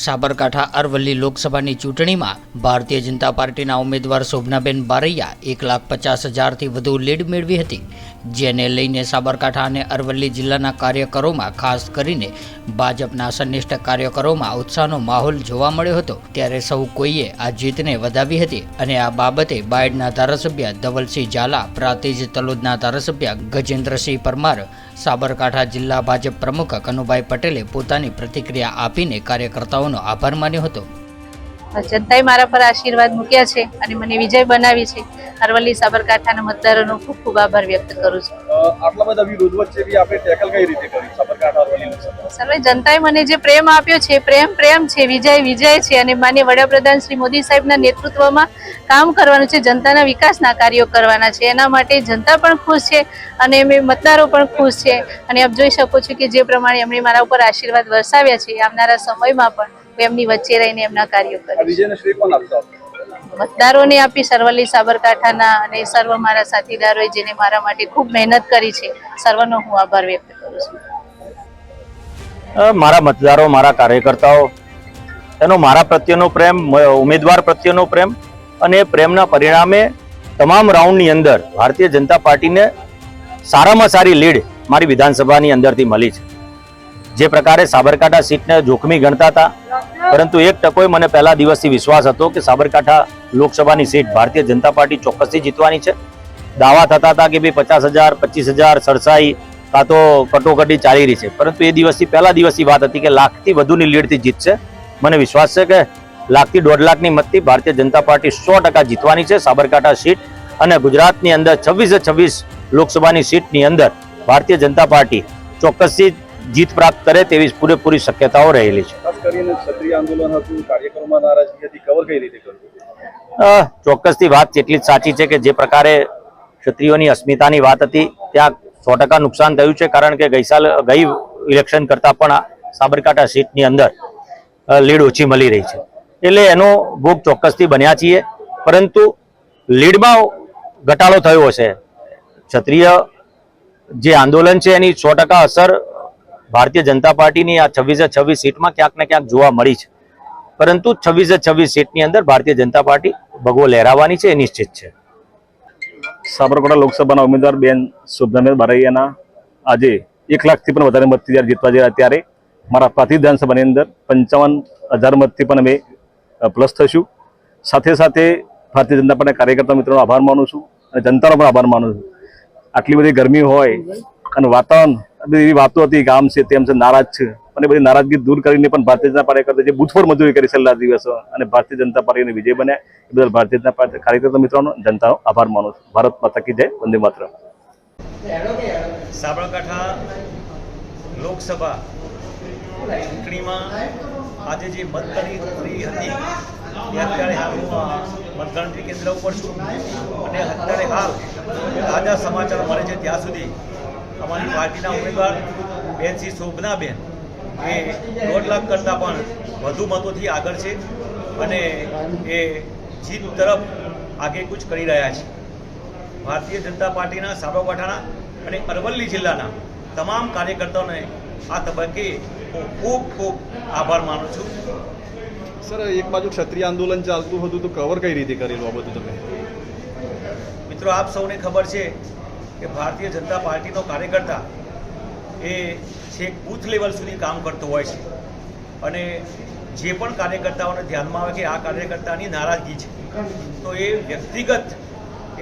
સાબરકાંઠા અરવલ્લી લોકસભાની ચૂંટણીમાં ભારતીય જનતા પાર્ટીના ઉમેદવાર શોભનાબેન બારૈયા એક લાખ પચાસ હજારથી વધુ લીડ મેળવી હતી, જેને લઈને સાબરકાંઠા અને અરવલ્લી જિલ્લાના કાર્યકરોમાં ખાસ કરીને ભાજપના સંનિષ્ઠ કાર્યકરોમાં ઉત્સાહનો માહોલ જોવા મળ્યો હતો. ત્યારે સૌ કોઈએ આ જીતને વધાવી હતી અને આ બાબતે બાયડના ધારાસભ્ય ધવલસિંહ ઝાલા, પ્રાંતિજ તલોદના ધારાસભ્ય ગજેન્દ્રસિંહ પરમાર સાબરકાંઠા જિલ્લા ભાજપ પ્રમુખ કનુભાઈ પટેલે પોતાની પ્રતિક્રિયા આપીને કાર્યકર્તાઓનો આભાર માન્યો હતો. જનતાએ મારા પર આશીર્વાદ મૂક્યા છે અને મને વિજય બનાવી છે. અરવલ્લી સાબરકાંઠાના મતદારોનો ખૂબ ખૂબ આભાર વ્યક્ત કરું છું. આટલા બધા વિરોધ વચ્ચે બી આપણે ટેકલ કઈ રીતે કરી? સાબરકાંઠા અરવલ્લી સર્વે જનતાએ મને જે પ્રેમ આપ્યો છે પ્રેમ પ્રેમ છે વિજય વિજય છે અને માન્ય વડાપ્રધાન શ્રી મોદી સાહેબના નેતૃત્વમાં કામ કરવાનું છે જનતાના વિકાસના કાર્યો કરવાના છે. એના માટે જનતા પણ ખુશ છે અને અમે મતદારો પણ ખુશ છે. અને આપ જોઈ શકો છો કે જે પ્રમાણે એમણે મારા ઉપર આશીર્વાદ વરસાવ્યા છે આવનારા સમયમાં પણ એમની વચ્ચે રહીને એમના કાર્યો આપ? મતદારોને આપી સર્વલી સાબરકાંઠાના અને સર્વ મારા સાથીદારોએ જેને મારા માટે ખૂબ મહેનત કરી છે સર્વનો હું આભાર વ્યક્ત કરું છું. મારા મતદારો મારા કાર્યકર્તાઓ એનો મારા પ્રત્યેનો પ્રેમ ઉમેદવાર પ્રત્યેનો પ્રેમ અને પ્રેમના પરિણામે તમામ રાઉન્ડની અંદર ભારતીય જનતા પાર્ટીને સારામાં સારી લીડ મારી વિધાનસભાની અંદરથી મળી છે. જે પ્રકારે સાબરકાંઠા સીટને જોખમી ગણતા હતા પરંતુ એક ટકોય મને પહેલા દિવસથી વિશ્વાસ હતો કે સાબરકાંઠા લોકસભાની સીટ ભારતીય જનતા પાર્ટી ચોક્કસથી જીતવાની છે. દાવા થતા હતા કે ભાઈ પચાસ હજાર, પચીસ હજાર, સરસાઈ કાં તો કટોકટી ચાલી રહી છે. પરંતુ એ દિવસથી, પહેલા દિવસની વાત હતી કે લાખથી વધુની લીડથી જીતશે. મને વિશ્વાસ છે કે લાખથી દોઢ લાખની મતથી ભારતીય જનતા પાર્ટી સો ટકા જીતવાની છે સાબરકાંઠા સીટ અને ગુજરાતની અંદર છવ્વીસે છવ્વીસ લોકસભાની સીટની અંદર ભારતીય જનતા પાર્ટી ચોક્કસથી જીત પ્રાપ્ત કરે તેવી પૂરેપૂરી શક્યતાઓ રહેલી છે. કરીને ક્ષત્રિય આંદોલન હતું, કાર્યક્રમમાં નારાજગી હતી કવર કઈ રીતે કરવું ચોક્કસથી વાત એટલી જ સાચી છે કે જે પ્રકારે ક્ષત્રિયોની અસ્મિતાની વાત હતી, ત્યાં સો ટકા નુકસાન થયું છે, કારણ કે ગઈસાલ ગઈ ઇલેક્શન કરતાં પણ સાબરકાંઠા સીટની અંદર લીડ ઓછી મળી રહી છે. એટલે એનો ભોગ ચોક્કસથી બન્યા છીએ, પરંતુ લીડમાં ઘટાડો થયો હશે ક્ષત્રિય જે આંદોલન છે, એની સો અસર ભારતીય જનતા પાર્ટીની આ છવ્વીસે છવ્વીસ સીટમાં ક્યાંક ને ક્યાંક જોવા મળી છે. પરંતુ છવ્વીસે છવ્વીસ સીટની અંદર ભારતીય જનતા પાર્ટી ભગવો લહેરાવાની છે એ નિશ્ચિત છે. સાબરકાંઠા લોકસભાના ઉમેદવાર બેન શોભનાબેન બારૈયાના આજે એક લાખથી પણ વધારે મતથી જ્યારે જીતવા જયા ત્યારે મારા પ્રાંતિજ વિધાનસભાની અંદર પંચાવન હજાર મતથી પણ અમે પ્લસ થશું. સાથે સાથે ભારતીય જનતા પાર્ટીના કાર્યકર્તા મિત્રોનો આભાર માનું છું અને જનતાનો પણ આભાર માનું છું. આટલી બધી ગરમી હોય અને વાતાવરણ એવી વાતો હતી ગામ છે તેમ છે, નારાજ છે. અને બધી નારાજગી દૂર કરીને પણ ભારતીય જનતા પાર્ટી કરતા જે બુથફોડ મજૂરી કરી છેલ્લા દિવસો અને ભારતીય જનતા પાર્ટીને વિજય બન્યા. બદલ ભારતીય જનતા પાર્ટી કાર્યકર્તા મિત્રોનો, જનતાનો આભાર માનું છું. ભારત માતા કી જય. વંદે માત્ર સાબરકાંઠા લોકસભા ચૂંટણીમાં આજે જે મતગણતરી હતી, અત્યારે મતગણતરી કેન્દ્ર ઉપર છું. અને અત્યારે હાલ તાજા સમાચાર મળે છે ત્યાં સુધી અમારી પાર્ટીના ઉમેદવાર બેન શ્રી શોભનાબેન એ દોઢ લાખ કરતાં પણ વધુ મતોથી આગળ છે અને એ જીત તરફ આગેકૂચ કરી રહ્યા છે. ભારતીય જનતા પાર્ટીના સાબરકાંઠાના અને અરવલ્લી જિલ્લાના તમામ કાર્યકર્તાઓને આ તબક્કે હું ખૂબ ખૂબ આભાર માનું છું. સર એક બાજુ ક્ષત્રિય આંદોલન ચાલતું હતું તો કવર કઈ રીતે કરેલું આ બધું તમે? મિત્રો આપ સૌને ખબર છે કે ભારતીય જનતા પાર્ટીનો કાર્યકર્તા એ છેક બૂથ લેવલ સુધી કામ કરતો હોય છે. અને જે પણ કાર્યકર્તાઓને ધ્યાનમાં આવે કે આ કાર્યકર્તાની નારાજગી છે, તો એ વ્યક્તિગત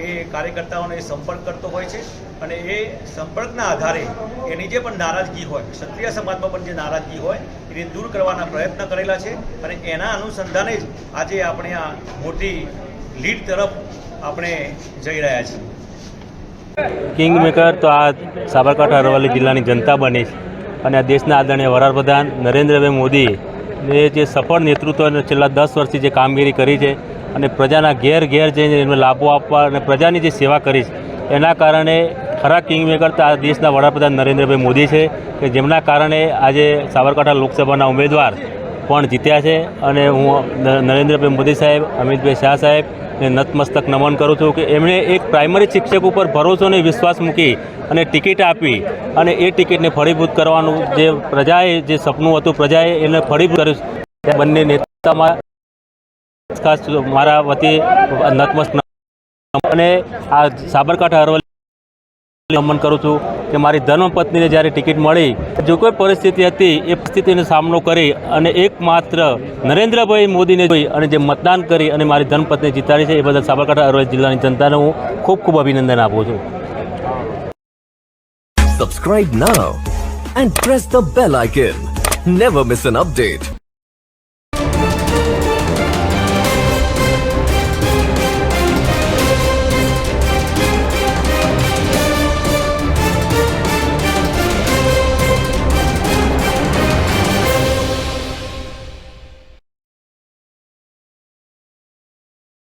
એ કાર્યકર્તાઓને સંપર્ક કરતો હોય છે અને એ સંપર્કના આધારે એની જે પણ નારાજગી હોય, ક્ષત્રિય સમાજમાં પણ જે નારાજગી હોય, એને દૂર કરવાના પ્રયત્ન કરેલા છે અને એના અનુસંધાને જ આજે આપણે આ મોટી લીડ તરફ આપણે જઈ રહ્યા છીએ. કિંગ મેકર તો આ સાબરકાંઠા અરવલ્લી જિલ્લાની જનતા બની અને આ દેશના આદરણીય વડાપ્રધાન નરેન્દ્રભાઈ મોદી એ જે સફળ નેતૃત્વ છેલ્લા દસ વર્ષથી જે કામગીરી કરી છે અને પ્રજાના ઘેર ઘેર જઈને એમને લાભો આપવા અને પ્રજાની જે સેવા કરી છે, એના કારણે ખરા કિંગ મેકર તો આ દેશના વડાપ્રધાન નરેન્દ્રભાઈ મોદી છે કે જેમના કારણે આજે સાબરકાંઠા લોકસભાના ઉમેદવાર પણ જીત્યા છે અને હું નરેન્દ્રભાઈ મોદી સાહેબ, અમિતભાઈ શાહ સાહેબ ને નતમસ્તક નમન કરું છું કે એમણે એક પ્રાઇમરી શિક્ષક ઉપર ભરોસો અને વિશ્વાસ મૂકી અને ટિકિટ આપી અને એ ટિકિટને ફળીભૂત કરવાનું જે પ્રજાએ જે સપનું હતું, પ્રજાએ એને ફળીભૂત કર્યું બંને નેતામાં ખાસ મારા વતી નતમસ્તક અને આ સાબરકાંઠા અરવલ્લી નમન કરું છું કે મારી ધર્મપત્નીને જ્યારે ટિકિટ મળી, જો કોઈ પરિસ્થિતિ હતી, એ પરિસ્થિતિનો સામનો કરી અને એકમાત્ર નરેન્દ્રભાઈ મોદીને જોઈ અને જે મતદાન કરી અને મારી ધર્મપત્ની જીતાડી છે, એ બદલ સાબરકાંઠા અરવલ્લી જિલ્લાની જનતાને હું ખૂબ ખૂબ અભિનંદન આપું છું Subscribe now and press the bell icon never miss an update.